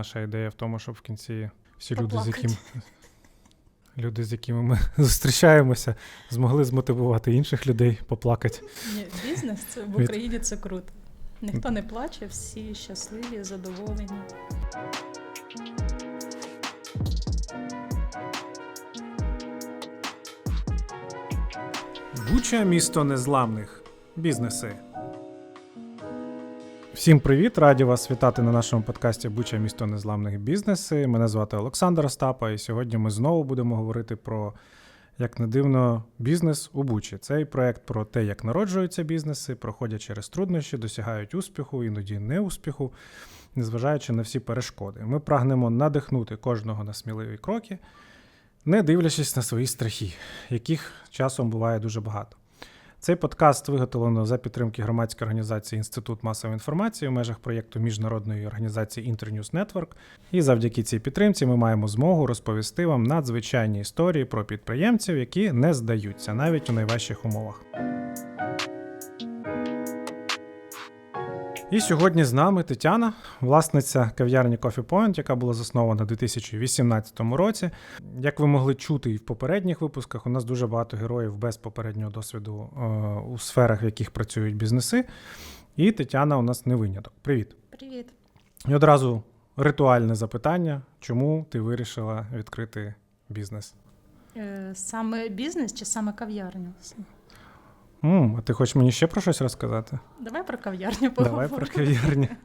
наша ідея в тому, щоб в кінці всі люди, з Поплакать. яким люди, з якими ми зустрічаємося, змогли змотивувати інших людей поплакати. Ні, бізнес це в Україні це круто. Ніхто не плаче, всі щасливі, задоволені. Буча місто незламних. Бізнеси. Всім привіт! Раді вас вітати на нашому подкасті Буча місто незламних бізнеси. Мене звати Олександр Остапа, і сьогодні ми знову будемо говорити про, як не дивно, бізнес у Бучі. Цей проект про те, як народжуються бізнеси, проходять через труднощі, досягають успіху, іноді неуспіху, незважаючи на всі перешкоди. Ми прагнемо надихнути кожного на сміливі кроки, не дивлячись на свої страхи, яких часом буває дуже багато. Цей подкаст виготовлено за підтримки громадської організації Інститут масової інформації в межах проєкту міжнародної організації Internews Network. І завдяки цій підтримці ми маємо змогу розповісти вам надзвичайні історії про підприємців, які не здаються навіть у найважчих умовах. І сьогодні з нами Тетяна, власниця кав'ярні Coffee Point, яка була заснована у 2018 році. Як ви могли чути і в попередніх випусках, у нас дуже багато героїв без попереднього досвіду е, у сферах, в яких працюють бізнеси. І Тетяна у нас не виняток. Привіт. Привіт. І одразу ритуальне запитання: чому ти вирішила відкрити бізнес? Е, Саме бізнес чи саме кав'ярню? М а ти хочеш мені ще про щось розказати? Давай про кав'ярню поговоримо. Давай про кав'ярню.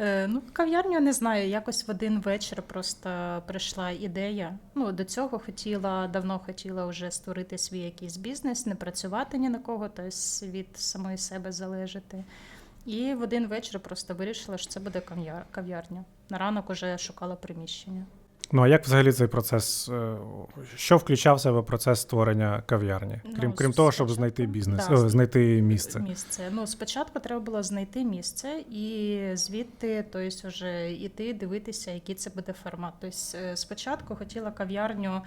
Е, Ну, кав'ярню не знаю. Якось в один вечір просто прийшла ідея. Ну, до цього хотіла, давно хотіла вже створити свій якийсь бізнес, не працювати ні на кого, тобто від самої себе залежати. І в один вечір просто вирішила, що це буде кав'яр- кав'ярня. На ранок уже шукала приміщення. Ну а як взагалі цей процес? е, Що включав в себе процес створення кав'ярні? Ну, Крім крім того, щоб знайти бізнес, Да, о, знайти місце. Місце. Ну, спочатку треба було знайти місце і звідти тобто, вже йти, дивитися, який це буде формат. Тобто, е, спочатку хотіла кав'ярню.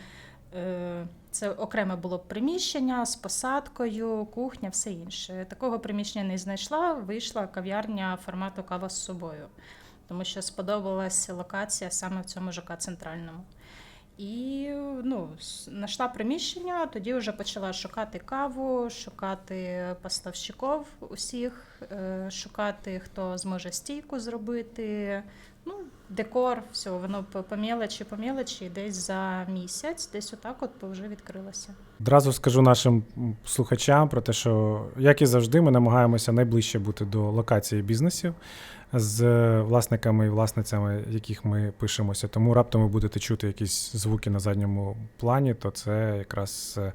е, Це окреме було приміщення з посадкою, кухня, все інше. Такого приміщення не знайшла. Вийшла кав'ярня формату кава з собою, тому що сподобалася локація саме в цьому ЖК центральному. І ну, знайшла приміщення, тоді вже почала шукати каву, шукати поставщиків усіх, е, шукати, хто зможе стійку зробити. Ну, декор, все, воно по, мелочі, по мелочі, десь за місяць, десь отак от вже відкрилося. Одразу скажу нашим слухачам про те, що як і завжди, ми намагаємося найближче бути до локації бізнесів з власниками і власницями, яких ми пишемося. Тому раптом ви будете чути якісь звуки на задньому плані, то це якраз е,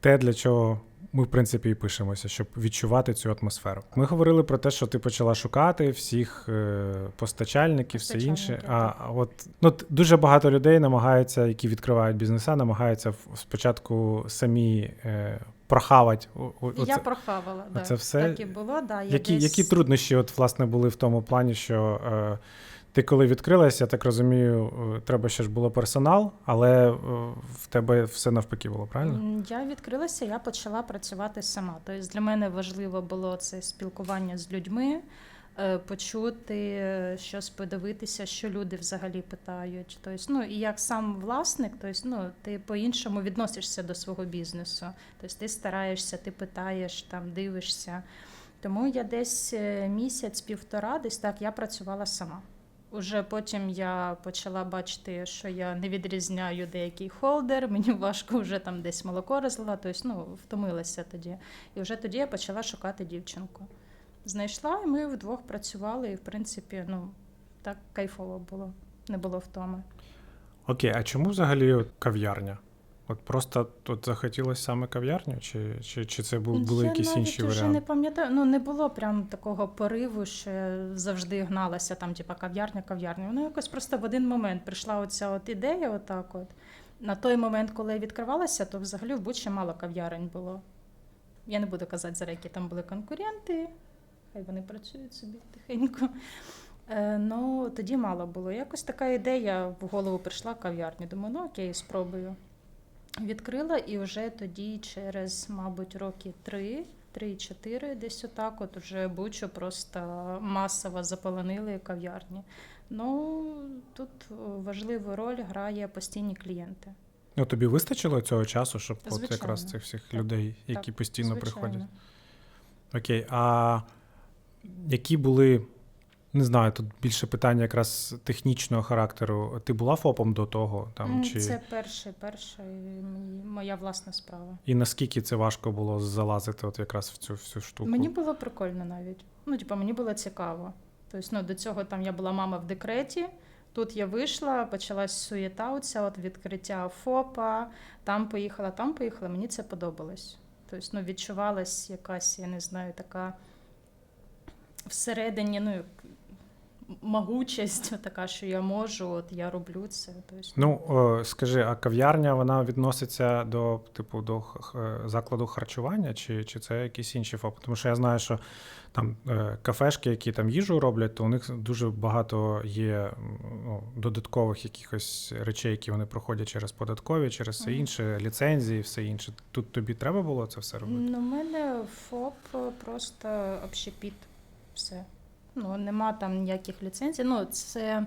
те, для чого. Ми, в принципі, і пишемося, щоб відчувати цю атмосферу. Ми говорили про те, що ти почала шукати всіх е, постачальників, все інше. А от ну, дуже багато людей намагаються, які відкривають бізнеса, намагаються спочатку самі е, І оце- я прохавала, да. все? так і було. Да, я які, десь... які труднощі от, власне, були в тому плані, що е, ти коли відкрилася, я так розумію, е, треба ще ж було персонал, але е, в тебе все навпаки було, правильно? Я відкрилася, я почала працювати сама. Тобто для мене важливо було це спілкування з людьми, е, почути, щось подивитися, що люди взагалі питають. Тобто, ну і як сам власник, тобто, ну, ти по-іншому відносишся до свого бізнесу. Тобто ти стараєшся, ти питаєш, там дивишся. Тому я десь місяць-півтора, десь так я працювала сама. Уже потім я почала бачити, що я не відрізняю деякий холдер, мені важко вже там десь молоко розлила, тобто ну, втомилася тоді. І вже тоді я почала шукати дівчинку. Знайшла, і ми вдвох працювали, і в принципі, ну, так кайфово було, не було втоми. Окей, а чому взагалі кав'ярня? От просто тут захотілося саме кав'ярню, чи, чи, чи це бу- були я якісь навіть інші вже варіанти? не пам'ятаю. Ну не було прям такого пориву, що завжди гналася там, типа кав'ярня, кав'ярня. Воно якось просто в один момент прийшла оця от ідея, отак от. На той момент, коли я відкривалася, то взагалі в Бучі мало кав'ярень було. Я не буду казати, зараз які там були конкуренти, хай вони працюють собі тихенько. Е, ну, тоді мало було. Якось така ідея в голову прийшла кав'ярні. Думаю, ну окей, спробую. Відкрила і вже тоді, через, мабуть, роки три, три-чотири, десь отак, от уже Бучу просто масово заполонили кав'ярні. Ну тут важливу роль грає постійні клієнти. Ну, тобі вистачило цього часу, щоб от якраз цих всіх Так. людей, які Так, постійно Звичайно. приходять. Окей, а які були, не знаю, тут більше питання якраз технічного характеру. Ти була ФОПом до того? Там, чи... Це перший мій- моя власна справа. І наскільки це важко було залазити от якраз в цю всю штуку? Мені було прикольно навіть. Ну, типу, мені було цікаво. Тобто, ну, до цього там я була мама в декреті. Тут я вийшла, почалась суєта, оця от відкриття ФОПа, там поїхала, там поїхала. Мені це подобалось. Тобто, ну, відчувалась якась, я не знаю, така всередині, ну, могучість така, що я можу, от я роблю це. Тобто, Ну, о, скажи, а кав'ярня вона відноситься до типу до закладу харчування, чи, чи це якісь інші ФОПи? Тому що я знаю, що там е, кафешки, які там їжу роблять, то у них дуже багато є ну, додаткових якихось речей, які вони проходять через податкові, через все інше, ліцензії, все інше. Тут тобі треба було це все робити? Ну, у мене ФОП просто общепіт. Все. Ну, нема там ніяких ліцензій. Ну, це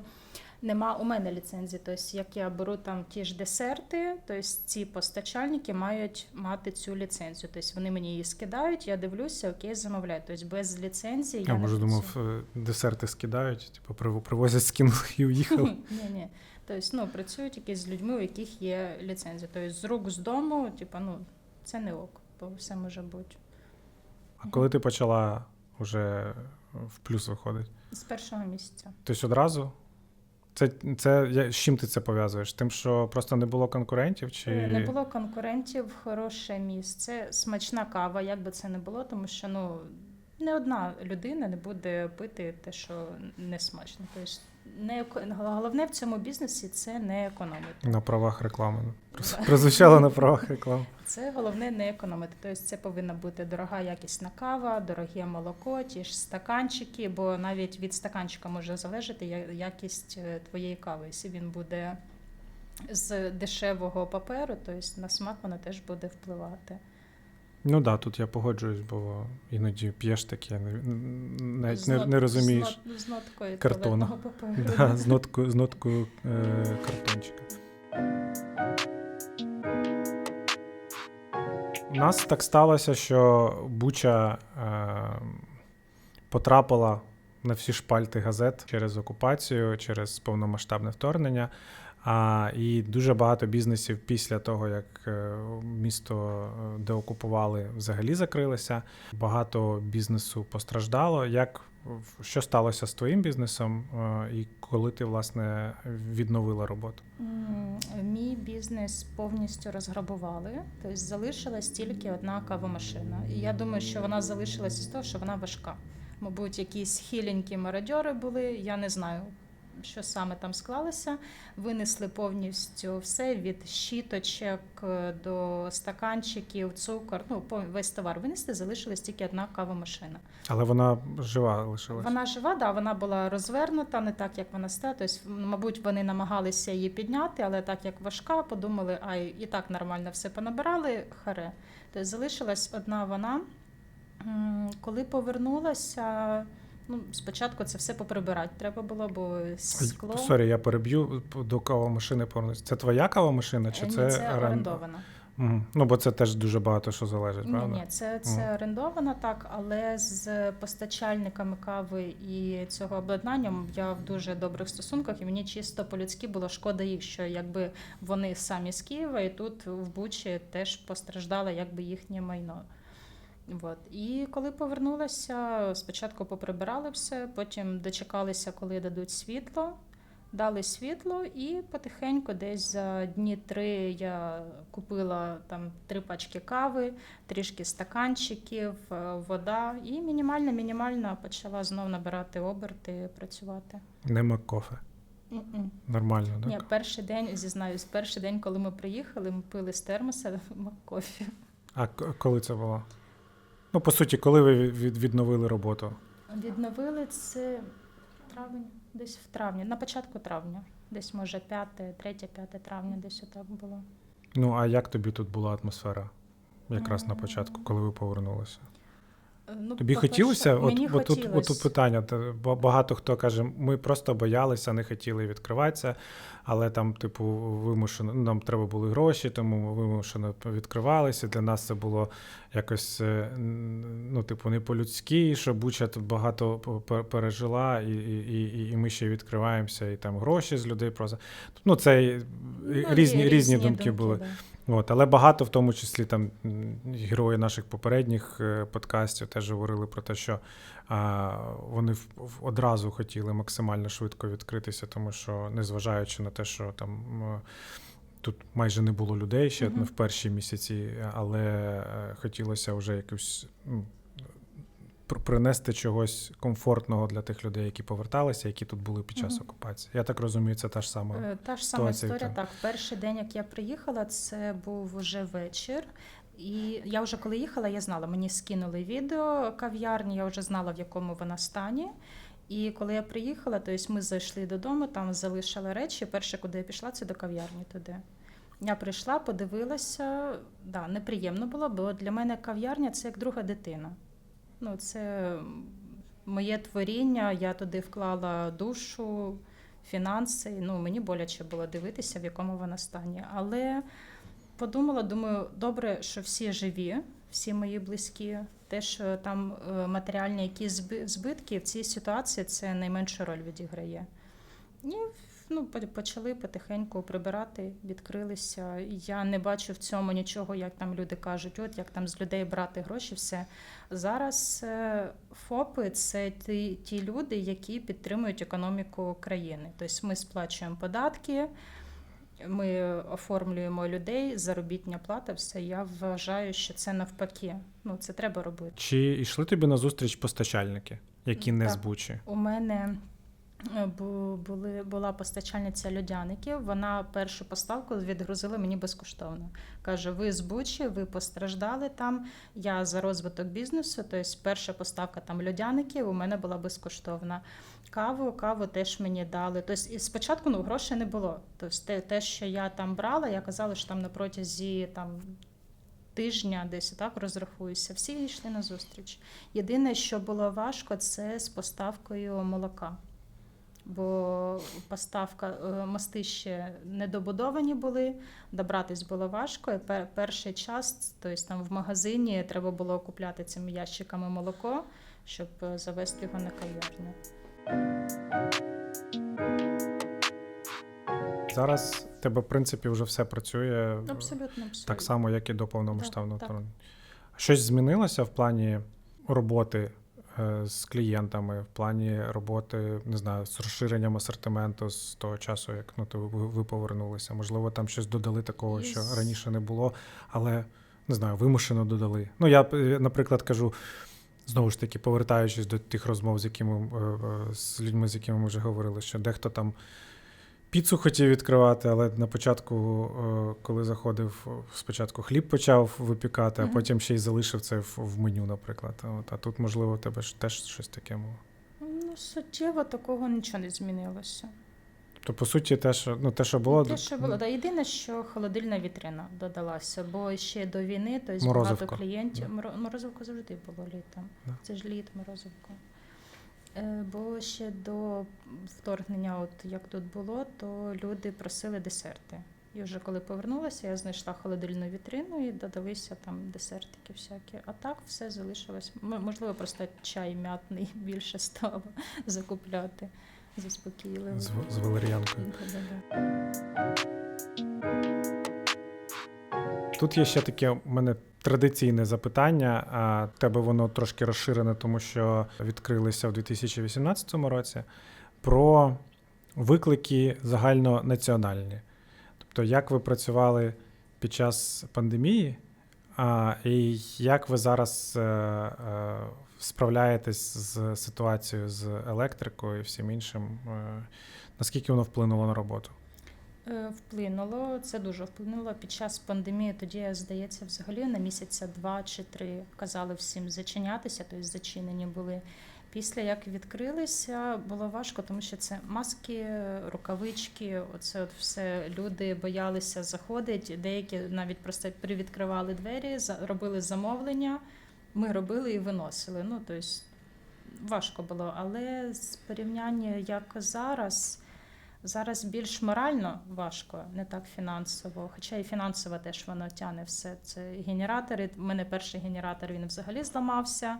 нема у мене ліцензії. Тобто, як я беру там ті ж десерти, тобто ці постачальники мають мати цю ліцензію. Тобто вони мені її скидають, я дивлюся, окей, замовляю. Тобто без ліцензії я, Я може думав, е, десерти скидають, типу прив- привозять скинули і уїхали. Ні, ні. Тобто, ну, працюють якісь з людьми, у яких є ліцензія. Тобто з рук з дому, типу, ну, це не ок, бо все може бути. А коли ти почала вже в плюс виходить? З першого місяця. Тобто одразу? Це, це я- з чим ти це пов'язуєш? Тим, що просто не було конкурентів? Чи... Е, Не було конкурентів, хороше місце, смачна кава, як би це не було, тому що ну не одна людина не буде пити те, що не смачно. Тобто не головне в цьому бізнесі це не економити. На правах реклами. Прозвучало на правах реклами. Це головне не економити. Тобто це повинна бути дорога якісна кава, дороге молоко, ті ж стаканчики, бо навіть від стаканчика може залежати якість е, твоєї кави. Якщо він буде з дешевого паперу, тобто на смак вона теж буде впливати. Ну так, да, тут я погоджуюсь, бо іноді п'єш таке, не, навіть З не, нот- не розумієш. З, з ноткою паперу. Да, з ноткою, з ноткою е, картончика. У нас так сталося, що Буча е, потрапила на всі шпальти газет через окупацію, через повномасштабне вторгнення. А, і дуже багато бізнесів після того, як е, місто е, деокупували, взагалі закрилися. Багато бізнесу постраждало. Як що сталося з твоїм бізнесом, е, і коли ти власне відновила роботу? Мій бізнес повністю розграбували, тобто залишилась тільки одна кавомашина. І я думаю, що вона залишилась з того, що вона важка. Мабуть, якісь хиленькі мародьори були, я не знаю. Що саме там склалося, винесли повністю все від щіточок е, до стаканчиків, цукор. Ну, весь товар винесли, залишилась тільки одна кавомашина. Але вона жива лишилась. Вона жива, да, вона була розвернута, не так, як вона стала. Тобто, мабуть, вони намагалися її підняти, але так як важка, подумали, а і так нормально все понабирали, харе. Тобто залишилась одна вона. Коли повернулася, ну, спочатку це все поприбирати треба було, бо скло. Сорі, я переб'ю до кавомашини повернусь. Це твоя кавомашина, чи Е, Ні, це, це орендована. Мгм. Ну, бо це теж дуже багато що залежить, Ні, правда? ні, це, це орендовано так, але з постачальниками кави і цього обладнання я в дуже добрих стосунках, і мені чисто по-людськи було шкода їх, що якби вони самі з Києва, і тут в Бучі теж постраждало якби їхнє майно. От. І коли повернулася, спочатку поприбирали все, потім дочекалися, коли дадуть світло. Дали світло, і потихеньку, десь за дні три я купила там три пачки кави, трішки стаканчиків, е, вода, і мінімально, мінімально почала знов набирати оберти, працювати. Нема кофе. М-м. Нормально, так? Ні, перший день зізнаюсь, перший день, коли ми приїхали, ми пили з термоса кофі. А коли це було? Ну, по суті, коли ви від- відновили роботу? Відновили це травень, десь в травні, на початку травня, десь може 5, 3, 5 травня, десь отак було. Ну, а як тобі тут була атмосфера? Якраз на початку, коли ви повернулися? Ну, Тобі по-перше, хотілося? От, Мені от, тут, от тут питання. Ба- Багато хто каже, ми просто боялися, не хотіли відкриватися, але там, типу, вимушено, ну, нам треба були гроші, тому ми вимушено відкривалися. Для нас це було якось, е, ну, типу, не по-людськи, що Буча тут багато пе- пережила, і, і, і, і ми ще відкриваємося, і там гроші з людей просто. Ну, це Ну, різні, є різні думки були. да. От, але багато, в тому числі там герої наших попередніх е, подкастів теж говорили про те, що а, вони в, в- одразу хотіли максимально швидко відкритися, тому що, незважаючи на те, що там тут майже не було людей ще Мгм. в перші місяці, але е, хотілося вже якусь. Принести чогось комфортного для тих людей, які поверталися, які тут були під час Мгм. окупації. Я так розумію, це та ж сама. Е, Та ж сама історія. так. Так, перший день, як я приїхала, це був вже вечір. І я вже коли їхала, я знала, мені скинули відео кав'ярні, я вже знала, в якому вона стані. І коли я приїхала, то ми зайшли додому, там залишила речі. Перше, куди я пішла, це до кав'ярні туди. Я прийшла, подивилася. Да, неприємно було, бо для мене кав'ярня це як друга дитина. Ну, це моє творіння, я туди вклала душу, фінанси. Ну, мені боляче було дивитися, в якому вона стані. Але подумала, думаю, добре, що всі живі, всі мої близькі. Те, що там е, матеріальні якісь збитки в цій ситуації це найменшу роль відіграє. І ну, почали потихеньку прибирати, відкрилися. Я не бачу в цьому нічого, як там люди кажуть, от як там з людей брати гроші, все. Зараз е, ФОПи це ті, ті люди, які підтримують економіку країни. Тобто ми сплачуємо податки, ми оформлюємо людей, заробітня плата, все. Я вважаю, що це навпаки. Ну, це треба робити. Чи йшли тобі на зустріч постачальники, які не Так. з Бучі? У мене були, була постачальниця льодяників. Вона першу поставку відгрузила мені безкоштовно. Каже: ви з Бучі, ви постраждали там. Я за розвиток бізнесу. Тобто, перша поставка там льодяників у мене була безкоштовна. Каву, каву теж мені дали. Тобто, і спочатку ну, грошей не було. Тобто, те, що я там брала, я казала, що там на протязі там. Тижня десь так розрахуюся. Всі йшли на зустріч. Єдине, що було важко, це з поставкою молока. Бо поставка е, мости ще недобудовані були, добратись було важко. І перший час, тобто там в магазині треба було купляти цими ящиками молоко, щоб е, завести його на кав'ярню. Зараз в тебе, в принципі, вже все працює Абсолютно, абсолютно. так само, як і до повномасштабного вторгнення. Щось змінилося в плані роботи з клієнтами, в плані роботи, не знаю, з розширенням асортименту з того часу, як ну, то ви, ви повернулися. Можливо, там щось додали такого, що раніше не було, але не знаю, вимушено додали. Ну, я, е, наприклад, кажу. Знову ж таки, повертаючись до тих розмов, з якими е, е, з людьми, з якими ми вже говорили, що дехто там піцу хотів відкривати, але на початку, е, коли заходив, спочатку хліб почав випікати, а потім ще й залишив це в, меню, наприклад. От, а тут, можливо, у тебе теж щось таке було. Ну, суттєво такого нічого не змінилося. То, по суті, те, що, ну, те, що було, Те, що було, да, єдине, що холодильна вітрина додалася, бо ще до війни то Морозивка. багато клієнтів. Моро- Морозивка завжди було літом. Да. Це ж літ морозивка. Е, Бо ще до вторгнення, от як тут було, то люди просили десерти. І вже коли повернулася, я знайшла холодильну вітрину і додалися там десертики всякі. А так все залишилось. Можливо, просто чай м'ятний більше стало закупляти. Заспокійливо. з, з валер'янкою. Тут є ще таке у мене традиційне запитання. А тебе воно трошки розширене, тому що відкрилися в 2018 році. Про виклики загальнонаціональні. Тобто, як ви працювали під час пандемії, а, і як ви зараз е, е, справляєтесь з ситуацією з електрикою і всім іншим? Е, наскільки воно вплинуло на роботу? Е, Вплинуло, це дуже вплинуло. Під час пандемії тоді, здається, взагалі на місяця два чи три казали всім зачинятися, тобто зачинені були. Після як відкрилися, було важко, тому що це маски, рукавички, оце от все люди боялися заходити. Деякі навіть просто привідкривали двері, робили замовлення. ми робили і виносили. Ну, тобто важко було. Але з порівняння як зараз, зараз більш морально важко, не так фінансово. Хоча і фінансово теж воно тягне все. Це генератори. У мене перший генератор він взагалі зламався.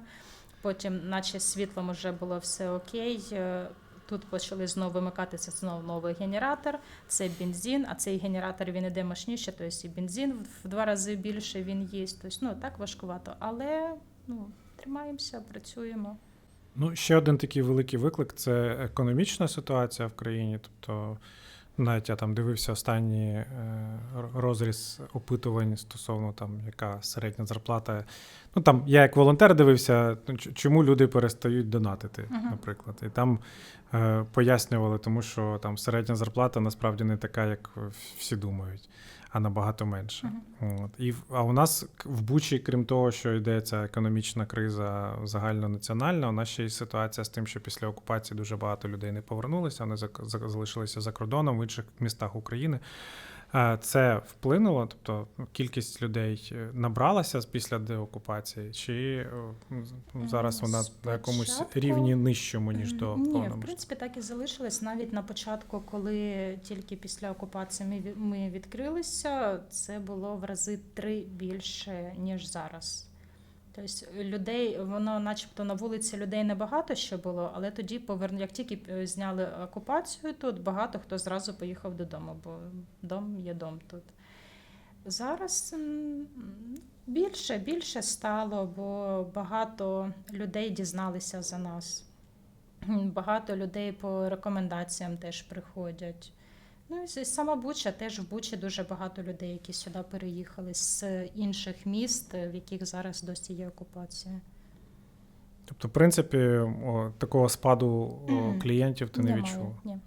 Потім, наче світлом вже було все окей. Е, Тут почали знову вимикатися знову новий генератор. Це бензин, а цей генератор він іде мощніше, тобто і бензин в два рази більше він їсть. Тобто, ну так важкувато. Але ну, тримаємося, працюємо. Ну, ще один такий великий виклик це економічна ситуація в країні. Тобто, навіть я там дивився останній е, розріз опитувань стосовно там, яка середня зарплата. Ну там я як волонтер дивився, ну, чому люди перестають донатити, Мгм. наприклад. І там е, пояснювали, тому що там середня зарплата насправді не така, як всі думають, а набагато менше. От. І, а у нас в Бучі, крім того, що йде ця економічна криза загальнонаціональна, у нас ще й ситуація з тим, що після окупації дуже багато людей не повернулися, вони залишилися за кордоном в інших містах України. Е, Це вплинуло, тобто ну, кількість людей е, набралася після деокупації, чи е, зараз вона на якомусь рівні нижчому, ніж до Ні, в принципі, так і залишилось. Навіть на початку, коли тільки після окупації ми відкрилися, це було в рази три більше, ніж зараз. Тобто людей, воно начебто на вулиці людей небагато ще було, але тоді поверну, як тільки е, зняли окупацію, тут багато хто зразу поїхав додому, бо дом є дом тут. Зараз більше, більше стало, бо багато людей дізналися за нас. Багато людей по рекомендаціям теж приходять. Ну і сама Буча теж в Бучі дуже багато людей, які сюди переїхали з інших міст, в яких зараз досі є окупація. Тобто, в принципі, о, такого спаду о, клієнтів ти не Немає, відчув. Ні.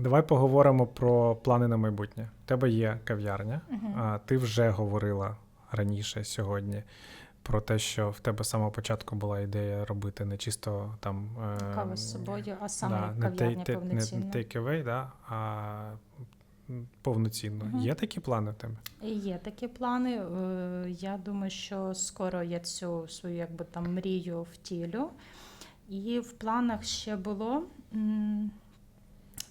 Давай поговоримо про плани на майбутнє. У тебе є кав'ярня, Мгм. а ти вже говорила раніше сьогодні про те, що в тебе з самого початку була ідея робити не чисто там е, Кава з собою, а саме да, не кав'ярня повноцінна. Не take away, да, а повноцінно. Мгм. Є такі плани в тебе? Є такі плани. Е, Я думаю, що скоро я цю свою якби там мрію втілю. І в планах ще було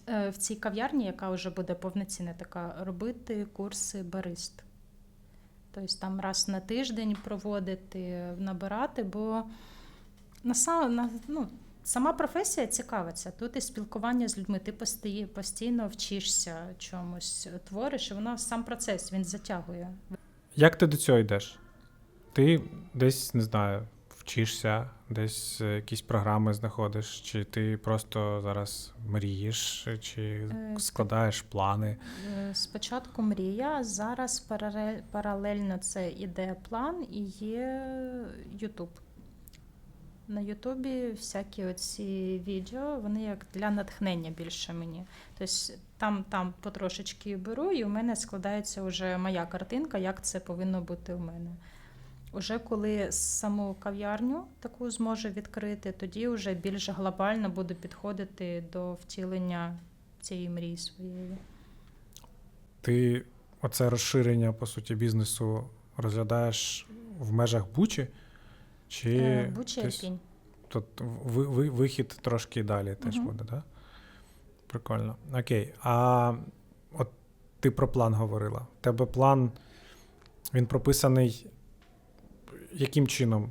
е, в цій кав'ярні, яка вже буде повноцінна така, робити курси барист. Тобто там раз на тиждень проводити, набирати, бо на, ну, сама професія цікавиться. Тут і спілкування з людьми, ти постій- постійно вчишся чомусь, твориш, і воно сам процес він затягує. Як ти до цього йдеш? Ти десь не знаю, вчишся, десь е, якісь програми знаходиш, чи ти просто зараз мрієш, чи Е, складаєш плани? Е, Спочатку мрія, зараз паралельно це іде план і є Ютуб. На Ютубі всякі оці відео, вони як для натхнення більше мені. Тобто там, там потрошечки беру, і у мене складається вже моя картинка, як це повинно бути у мене. Уже коли саму кав'ярню таку зможу відкрити, тоді вже більш глобально буду підходити до втілення цієї мрії своєї. Ти оце розширення, по суті, бізнесу розглядаєш в межах Бучі? Чи Е, десь Ірпінь. тут ви, ви, вихід трошки далі теж Мгм. буде, так? Да? Прикольно. Окей. А от ти про план говорила. У тебе план, він прописаний яким чином?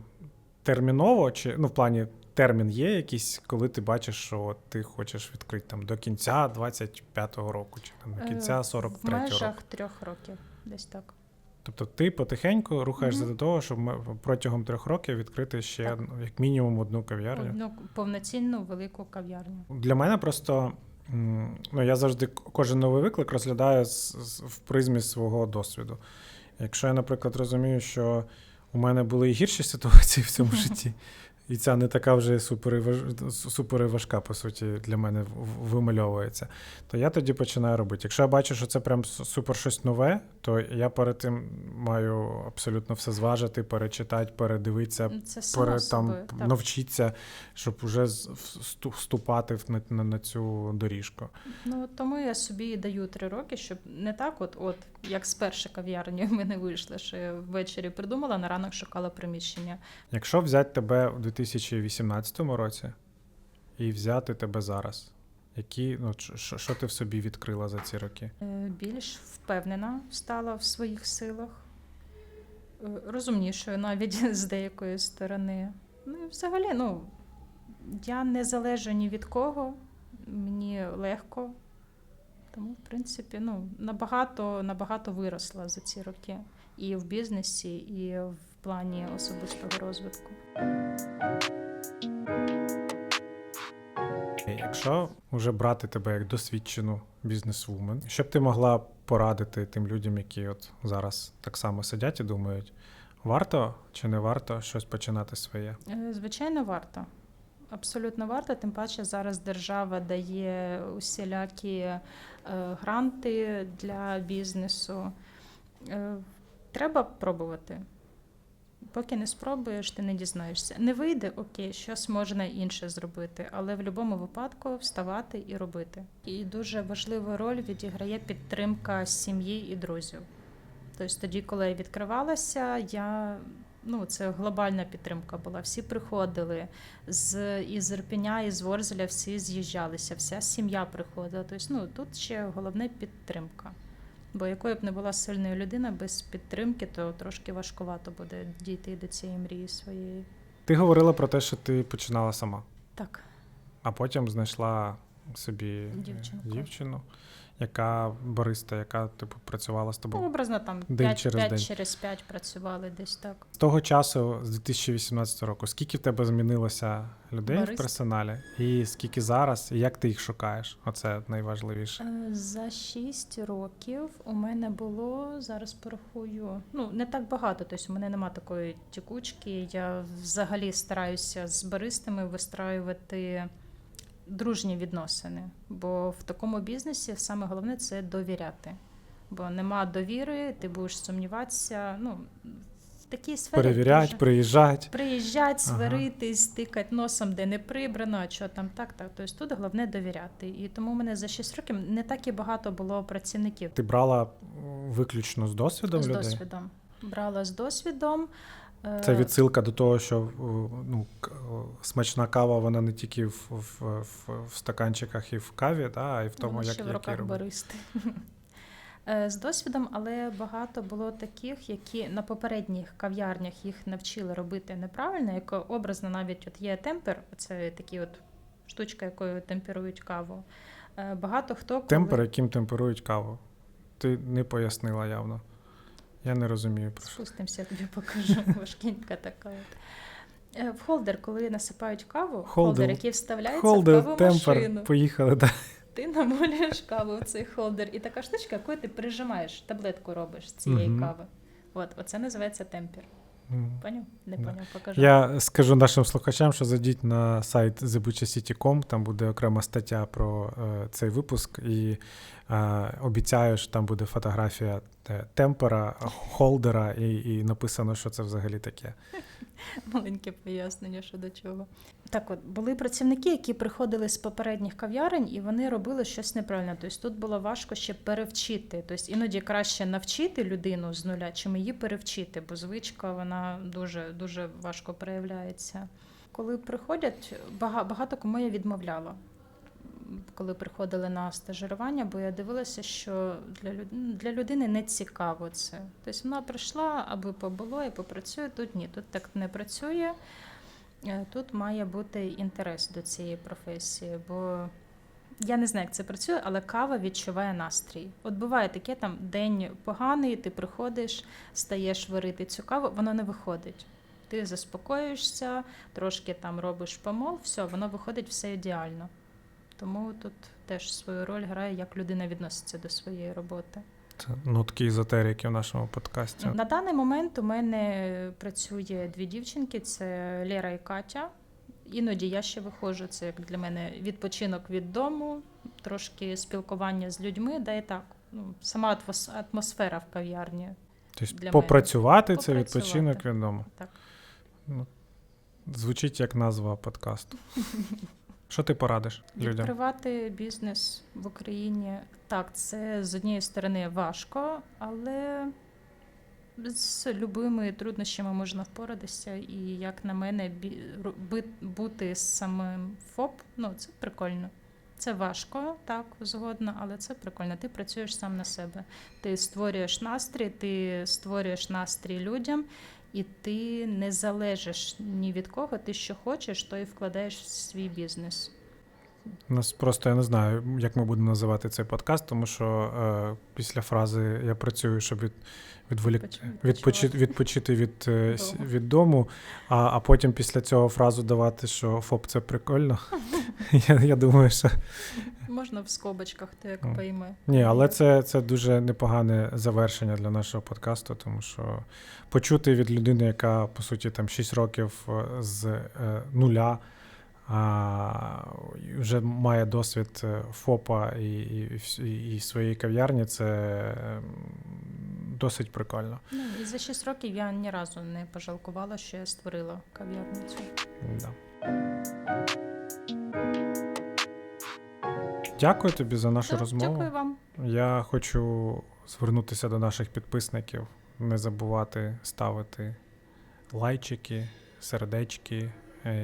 Терміново? Чи ну, в плані термін є якийсь, коли ти бачиш, що ти хочеш відкрити там до кінця 25-го року, чи там до кінця Е, 43-го року? В межах року? трьох років, десь так. Тобто ти потихеньку рухаєшся Мгм. до того, щоб протягом трьох років відкрити ще Так. як мінімум одну кав'ярню. Одну повноцінну велику кав'ярню. Для мене просто ну, я завжди кожен новий виклик розглядаю в призмі свого досвіду. Якщо я, наприклад, розумію, що у мене були і гірші ситуації в цьому житті, і ця не така вже супер, супер важка, по суті, для мене вимальовується. То я тоді починаю робити. Якщо я бачу, що це прям супер щось нове, то я перед тим маю абсолютно все зважити, перечитати, передивитися, Це пере, там, собою. Так. навчитися, щоб вже вступати на, на, на цю доріжку. Ну тому я собі даю три роки, щоб не так, от, от як з першої кав'ярні в мене вийшло, що я ввечері придумала, на ранок шукала приміщення. Якщо взяти тебе у 2018 році і взяти тебе зараз, які, ну, що, що ти в собі відкрила за ці роки? Е, Більш впевнена стала в своїх силах, Е, розумнішою навіть з деякої сторони. Ну і взагалі, ну я не залежу ні від кого, мені легко. Тому, в принципі, ну, набагато, набагато виросла за ці роки і в бізнесі, і в плані особистого розвитку. Якщо вже брати тебе як досвідчену бізнесвумен, що б ти могла порадити тим людям, які от зараз так само сидять і думають, варто чи не варто щось починати своє? Е, Звичайно, варто. Абсолютно варто. Тим паче зараз держава дає усілякі е, гранти для бізнесу. Е, треба пробувати. Поки не спробуєш, ти не дізнаєшся. Не вийде, окей, щось можна інше зробити, але в будь-якому випадку вставати і робити. І дуже важливу роль відіграє підтримка сім'ї і друзів. Тобто тоді, коли я відкривалася, я ну, це глобальна підтримка була. Всі приходили з із Ірпеня, із Ворзеля, всі з'їжджалися, вся сім'я приходила. Тобто, ну, тут ще головне підтримка. Бо якою б не була сильною людина без підтримки, то трошки важкувато буде дійти до цієї мрії своєї. Ти говорила про те, що ти починала сама, Так, а потім знайшла собі е, Дівчинку. дівчину, яка бариста, яка типу працювала з ну, тобою. образно там День 5, через 5 день. через 5 працювали десь так. З того часу, з 2018 року, скільки в тебе змінилося людей в персоналі, і скільки зараз, і як ти їх шукаєш? Оце найважливіше. Е, За 6 років у мене було зараз порахую. Ну не так багато. Тобто у мене нема такої тікучки. Я взагалі стараюся з баристами вистраювати дружні відносини. Бо в такому бізнесі саме головне це довіряти. Бо нема довіри, ти будеш сумніватися. Ну в такій сфері Перевірять, дуже- приїжджать. Приїжджать, Ага. сваритись, тикать носом, де не прибрано, а що там так, так. Тобто тут головне довіряти. І тому у мене за 6 років не так і багато було працівників Ти брала виключно з досвідом з людей? досвідом. Брала з досвідом. Е, Це відсилка до того, що ну, смачна кава, вона не тільки в, в, в, в стаканчиках і в каві, да, а й в тому, воно як, в руках баристи. Е, З досвідом, але багато було таких, які на попередніх кав'ярнях їх навчили робити неправильно, як образно навіть от є темпер, це такі от штучка, якою темперують каву. Е, Багато хто коли... Темпер, яким темперують каву. Ти не пояснила явно. Я не розумію про що. Спустимося, я тобі покажу. Важкінька така. От. Е, В холдер, коли насипають каву, Холдер. який вставляється в Холдер, каву темпер, машину. поїхали. так. Ти намолюєш каву в цей холдер, і така штучка, якою ти прижимаєш, таблетку робиш з цієї кави. От, оце називається темпер. Поняв? Не Да. поняв, покажу. Я скажу нашим слухачам, що зайдіть на сайт thebuchacity.com, там буде окрема стаття про е, цей випуск, і е, обіцяю, що там буде фотографія е, темпера, холдера, і, і написано, що це взагалі таке. Маленьке пояснення щодо чого. Так, от були працівники, які приходили з попередніх кав'ярень, і вони робили щось неправильно. Тобто тут було важко ще перевчити. Тобто іноді краще навчити людину з нуля, чим її перевчити, бо звичка вона дуже дуже важко проявляється. Коли приходять, бага- багато кому я відмовляла. Коли приходили на стажирування, бо я дивилася, що для людини, для людини не цікаво це. Тобто вона прийшла, аби побуло і попрацює. Тут ні, тут так не працює. Е, Тут має бути інтерес до цієї професії, бо я не знаю, як це працює, але кава відчуває настрій. От буває таке там день поганий, ти приходиш, стаєш варити цю каву, вона не виходить. Ти заспокоїшся, трошки там робиш помол, все, воно виходить все ідеально. Тому тут теж свою роль грає, як людина відноситься до своєї роботи. Це нотки езотерики в нашому подкасті. На даний момент у мене працює дві дівчинки: це Лера і Катя. іноді я ще виходжу. Це як для мене відпочинок від дому, трошки спілкування з людьми, да і так. Ну, сама атмосфера в кав'ярні. Тобто Для попрацювати це Попрацювати. відпочинок від дому. Так. Ну, звучить як назва подкасту. Що ти порадиш людям? Відкривати бізнес в Україні так, це з однієї сторони важко, але з любими труднощами можна впоратися. І як на мене, бути самим ФОП, ну це прикольно. Це важко, так, згодна, але це прикольно. Ти працюєш сам на себе. Ти створюєш настрій, ти створюєш настрій людям, і ти не залежиш ні від кого. Ти що хочеш, то і вкладаєш в свій бізнес. У нас просто я не знаю, як ми будемо називати цей подкаст, тому що е, після фрази я працюю, щоб від, відволік... Відпоч- відпочити, відпочити від, е, Дому. від дому, а, а потім після цього фразу давати, що ФОП це прикольно. я, я думаю, що Можна в скобочках, то як пойме. ні, але це, це дуже непогане завершення для нашого подкасту, тому що почути від людини, яка по суті там 6 років е, з е, нуля. А, вже має досвід е, ФОПа і, і, і, своєї кав'ярні, це ем, досить прикольно. Ну, і за 6 років я ні разу не пожалкувала, що я створила кав'ярницю. Да. Дякую тобі за нашу Так, розмову. Дякую вам. Я хочу звернутися до наших підписників, не забувати ставити лайчики, сердечки,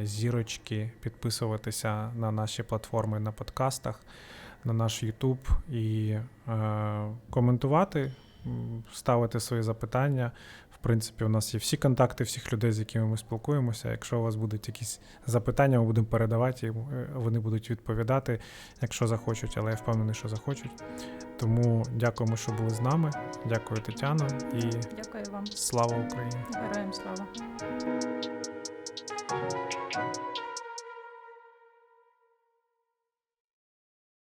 зірочки, підписуватися на наші платформи на подкастах, на наш YouTube і е, коментувати, ставити свої запитання. В принципі, у нас є всі контакти всіх людей, з якими ми спілкуємося. Якщо у вас будуть якісь запитання, ми будемо передавати, і е, вони будуть відповідати, якщо захочуть, але я впевнений, що захочуть. Тому дякуємо, що були з нами. Дякую, Тетяно, і Дякую вам. слава Україні! Героям слава. Thank you.